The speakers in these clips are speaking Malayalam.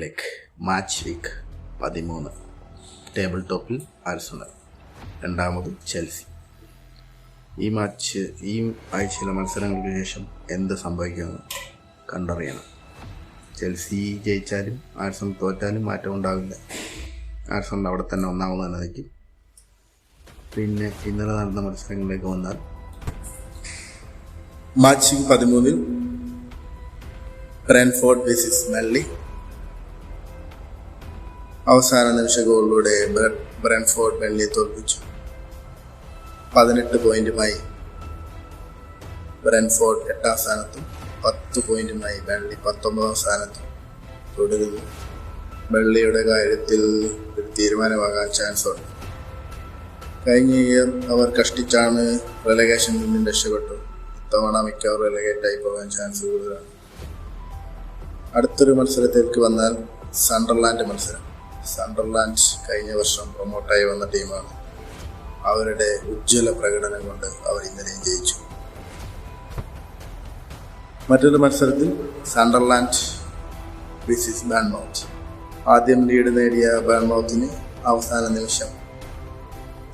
ലീഗ് മാച്ച് വീക്ക് പതിമൂന്ന്. ടേബിൾ ടോപ്പിൽ ആഴ്സണൽ. രണ്ടാമത് ചെൽസി. ഈ മാച്ച് ഈ ആഴ്ചയിലെ മത്സരങ്ങൾക്ക് ശേഷം എന്ത് സംഭവിക്കുമെന്ന് കണ്ടറിയണം. ചെൽസി ജയിച്ചാലും ആഴ്സണൽ തോറ്റാലും മാറ്റം ഉണ്ടാവില്ല. ആഴ്സണൽ അവിടെ തന്നെ ഒന്നാമത് തന്നെ നിൽക്കും പിന്നെ ഇന്നലെ നടന്ന മത്സരങ്ങളിലേക്ക് വന്നാൽ മാച്ച് പതിമൂന്നിൽ ബ്രാൻഫോർഡ് വേസിസ് മെല്ലി അവസാന നിമിഷ ഗോളിലൂടെ ബ്രൻഫോർഡ് ബ്രാൻഫോർഡ് തോൽപ്പിച്ചു. പതിനെട്ട് പോയിന്റുമായി ബ്രൻഫോർഡ് എട്ടാം സ്ഥാനത്തും പത്ത് പോയിന്റുമായി ബെള്ളി പത്തൊമ്പതാം സ്ഥാനത്തും തുടരുന്നു. ബെള്ളിയുടെ കാര്യത്തിൽ ഒരു തീരുമാനമാകാൻ ചാൻസ് ഉണ്ട്. കഴിഞ്ഞ ഇയർ അവർ കഷ്ടിച്ചാണ് റെലഗേഷനിൽ നിന്നും രക്ഷപ്പെട്ടു. ഇത്തവണ മിക്കവാറും റെലഗേറ്റായി പോകാൻ ചാൻസ് കൂടുതലാണ്. അടുത്തൊരു മത്സരത്തിലേക്ക് വന്നാൽ സണ്ടർലാൻഡ് മത്സരം. സണ്ടർലാൻഡ് കഴിഞ്ഞ വർഷം പ്രൊമോട്ടായി വന്ന ടീമാണ്. അവരുടെ ഉജ്ജ്വല പ്രകടനം കൊണ്ട് അവർ ഇന്നലെയും ജയിച്ചു. മറ്റൊരു മത്സരത്തിൽ സണ്ടർലാൻഡ് വിസിസ് ബാൻമൗത്ത് ആദ്യം ലീഡ് നേടിയ ബാൻമൗത്തിന് അവസാന നിമിഷം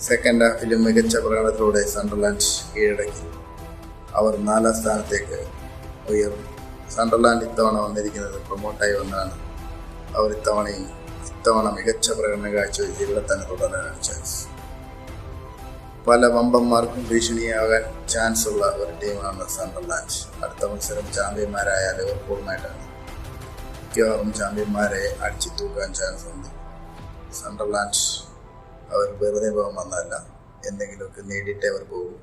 സെക്കൻഡ് ഹാഫിലും മികച്ച പ്രകടനത്തിലൂടെ സണ്ടർലാൻഡ് കീഴടക്കി. അവർ നാലാം സ്ഥാനത്തേക്ക് ഉയർന്നു. സണ്ടർലാൻഡ് ഇത്തവണ വന്നിരിക്കുന്നത് പ്രൊമോട്ടായി വന്നാണ് അവർ ഇത്തവണയും ഇത്തവണ മികച്ച പ്രകടനം കാഴ്ചവെച്ച് ഇവിടെ തന്നെ തുടരാനാണ് ചാൻസ് പല വമ്പന്മാർക്കും ഭീഷണിയാകാൻ ചാൻസ് ഉള്ള ഒരു ടീമാണ് സണ്ടർലാൻഡ് അടുത്ത മത്സരം ചാമ്പ്യന്മാരായ ലിവർപൂളുമായിട്ടാണ് മിക്കവാറും ചാമ്പ്യന്മാരെ അടിച്ചു തൂക്കാൻ ചാൻസ് ഉണ്ട്. സണ്ടർലാൻഡ് അവർ വെറുതെ പോകാൻ വന്നതല്ല. എന്തെങ്കിലുമൊക്കെ നേടിയിട്ടേ അവർ പോകും.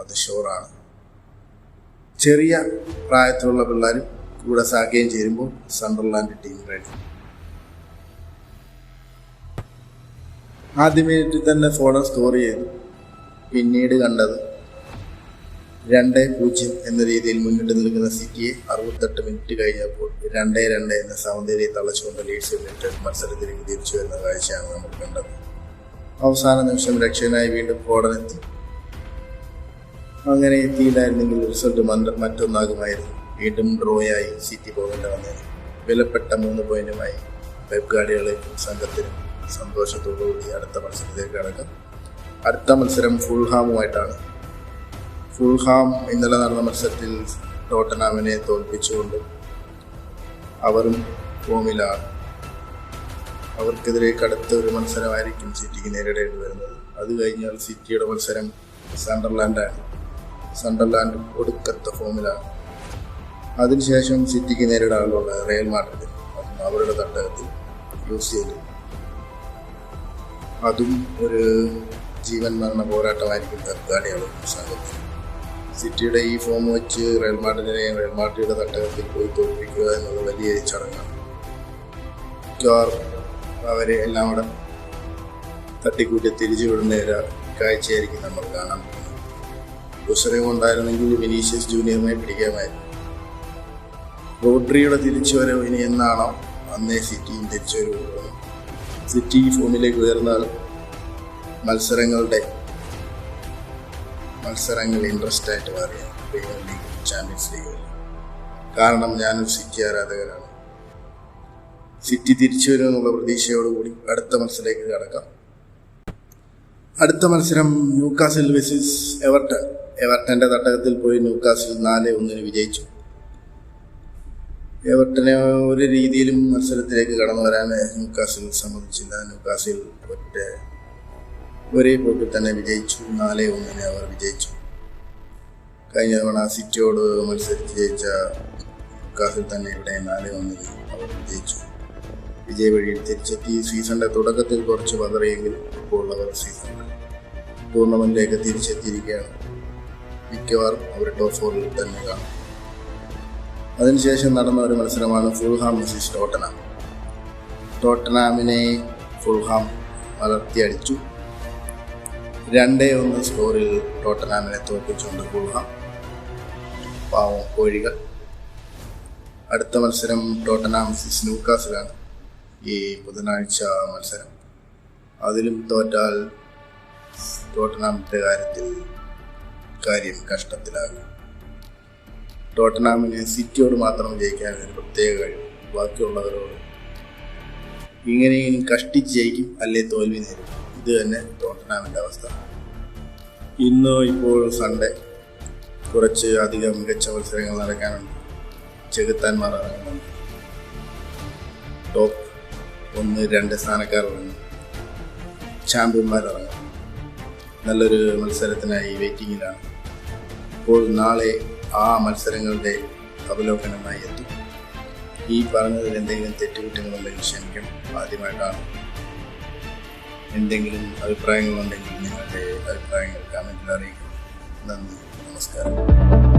അത് ഷുവറാണ് ചെറിയ പ്രായത്തിലുള്ള പിള്ളേരും കൂടെ സാക്കുകയും ചേരുമ്പോൾ സണ്ടർലാൻഡ് ടീം റെഡി ആദ്യ മിനിറ്റിൽ തന്നെ ഫോണർ സ്റ്റോർ ചെയ്തു. പിന്നീട് കണ്ടത് രണ്ട് പൂജ്യം എന്ന രീതിയിൽ മുന്നിട്ട് നിൽക്കുന്ന സിറ്റിയെ അറുപത്തെട്ട് മിനിറ്റ് കഴിഞ്ഞപ്പോൾ രണ്ട് രണ്ട് എന്ന സമനിലയിൽ തളച്ചുകൊണ്ട് ലീഡ്സ് യുണൈറ്റഡ് മത്സരത്തിലേക്ക് തിരിച്ചു വരുന്ന കാഴ്ചയാണ് നമ്മൾ കണ്ടത്. അവസാന നിമിഷം രക്ഷകനായി വീണ്ടും കോടനെത്തി അങ്ങനെ എത്തിയില്ലായിരുന്നെങ്കിൽ റിസൾട്ട് മറ്റൊന്നാകുമായിരുന്നു. വീണ്ടും ഡ്രോയായി സിറ്റി പോകേണ്ട വന്നത് വിലപ്പെട്ട മൂന്ന് പോയിന്റുമായി വെബ് സംഘത്തിനും സന്തോഷത്തോടുകൂടി അടുത്ത മത്സരത്തിലേക്ക് കടക്കാം. അടുത്ത മത്സരം ഫുൾഹാമുമായിട്ടാണ്. ഫുൾഹാം ഇന്നലെ നടന്ന മത്സരത്തിൽ ടോട്ടനാമിനെ തോൽപ്പിച്ചുകൊണ്ട് അവരും ഫോമിലാണ്. അവർക്കെതിരെ കടുത്ത ഒരു മത്സരമായിരിക്കും സിറ്റിക്ക് നേരിടേണ്ടി വരുന്നത്. അത് കഴിഞ്ഞാൽ സിറ്റിയുടെ മത്സരം സണ്ടർലാൻഡാണ്. സണ്ടർലാൻഡ് ഒടുക്കത്തെ ഫോമിലാണ്. അതിനുശേഷം സിറ്റിക്ക് നേരിടാനുള്ള റയൽ മാഡ്രിഡ് അവരുടെ തട്ടകത്തിൽ യൂസ് ചെയ്തു അതും ഒരു ജീവൻ മരണ പോരാട്ടമായിരിക്കും ഗാഡികളും സംഘത്തിൽ സിറ്റിയുടെ ഈ ഫോം വെച്ച് റയൽ മാർട്ടിനെ റയൽ മാർട്ടിയുടെ തട്ടകത്തിൽ പോയി തോൽപ്പിക്കുക എന്നത് വലിയ ചടങ്ങാണ്. മിക്കവാറും അവരെ എല്ലാം കൂടെ തട്ടിക്കൂട്ടി തിരിച്ചു വിടുന്ന ഒരു കാഴ്ചയായിരിക്കും നമ്മൾ കാണാൻ പോകുന്നത്. ഉസരം ഉണ്ടായിരുന്നെങ്കിൽ വിനീഷ്യസ് ജൂനിയറിനെ പിടിക്കാമായിരുന്നു. റോഡ്രിയുടെ തിരിച്ചുവരവ് ഇനി എന്നാണോ? അന്നേ സിറ്റിയും തിരിച്ചുവരവ് സിറ്റി ഫോമിലേക്ക് ഉയർന്നാൽ മത്സരങ്ങളുടെ മത്സരങ്ങൾ ഇൻട്രസ്റ്റ് ആയിട്ട് മാറിയാണ് പ്രീമിയർ ലീഗ് ചാമ്പ്യൻസ് ലീഗ് കാരണം ഞാനൊരു സിറ്റി ആരാധകനാണ്. സിറ്റി തിരിച്ചു വരുമെന്നുള്ള പ്രതീക്ഷയോടുകൂടി അടുത്ത മത്സരത്തിലേക്ക് കടക്കാം. അടുത്ത മത്സരം ന്യൂക്കാസിൽ വെസിസ് എവർട്ടൺ എവർട്ടന്റെ തട്ടകത്തിൽ പോയി ന്യൂക്കാസിൽ നാല് ഒന്നിന് വിജയിച്ചു. എവർട്ടനെ ഒരു രീതിയിലും മത്സരത്തിലേക്ക് കടന്നു വരാൻ ന്യൂക്കാസിൽ സമ്മതിച്ചില്ല. ന്യൂക്കാസിൽ ഒറ്റ ഒരേ പോക്കിൽ തന്നെ വിജയിച്ചു. നാലേ ഒന്നിന് അവർ വിജയിച്ചു. കഴിഞ്ഞ തവണ സിറ്റിയോട് മത്സരിച്ച് ജയിച്ച ന്യൂക്കാസിൽ തന്നെ ഇവിടെ നാലേ ഒന്നിന് അവർ വിജയിച്ചു. വിജയ വഴിയിൽ തിരിച്ചെത്തി. സീസണിന്റെ തുടക്കത്തിൽ കുറച്ച് പതറിയെങ്കിലും ഇപ്പോൾ അവർ സീസൺ ടൂർണമെന്റിലേക്ക് തിരിച്ചെത്തിയിരിക്കുകയാണ്. മിക്കവാറും അവർ ടോപ്പ് ഫോറിൽ തന്നെ കാണും. അതിനുശേഷം നടന്ന ഒരു മത്സരമാണ് ഫുൾഹാം വിസിസ് ടോട്ടനാം. ടോട്ടനാമിനെ ഫുൾഹാം വളർത്തിയടിച്ചു. രണ്ടേ ഒന്ന് സ്കോറിൽ ടോട്ടനാമിനെ തോൽപ്പിച്ചുകൊണ്ട് ഫുൾഹാം. പാവം കോഴികൾ. അടുത്ത മത്സരം ടോട്ടനാം വിസിസ് ന്യൂക്കാസിലാണ്. ഈ ബുധനാഴ്ച മത്സരം. അതിലും തോറ്റാൽ ടോട്ടനാമിന്റെ കാര്യത്തിൽ കാര്യം കഷ്ടത്തിലാകും. ടോട്ടനാമിന് സിറ്റിയോട് മാത്രം ജയിക്കാൻ ഒരു പ്രത്യേക കഴിവ്. ബാക്കിയുള്ളവരോട് ഇങ്ങനെ ഇനി കഷ്ടിച്ച് ജയിക്കും അല്ലെ തോൽവി നേരും ഇത് തന്നെ ടോട്ടനാമിന്റെ അവസ്ഥ. ഇന്ന് ഇപ്പോൾ സൺഡേ. കുറച്ച് അധികം മികച്ച മത്സരങ്ങൾ നടക്കാനുണ്ട്. ചെകുത്താന്മാർ ഇറങ്ങുന്നുണ്ട്. ടോപ്പ് ഒന്ന് രണ്ട് സ്ഥാനക്കാർ ഇറങ്ങും ചാമ്പ്യന്മാർ ഇറങ്ങും. നല്ലൊരു മത്സരത്തിനായി വെയിറ്റിങ്ങിലാണ് ഇപ്പോൾ നാളെ ആ മത്സരങ്ങളുടെ അവലോകനമായി എത്തി. ഈ പറഞ്ഞതിൽ എന്തെങ്കിലും തെറ്റുകുറ്റങ്ങളുണ്ടെങ്കിൽ ക്ഷമിക്കണം. ആദ്യമായിട്ടാണ് എന്തെങ്കിലും അഭിപ്രായങ്ങളുണ്ടെങ്കിൽ നിങ്ങളുടെ അഭിപ്രായങ്ങൾ കമന്റിൽ അറിയിക്കും നന്ദി. നമസ്കാരം.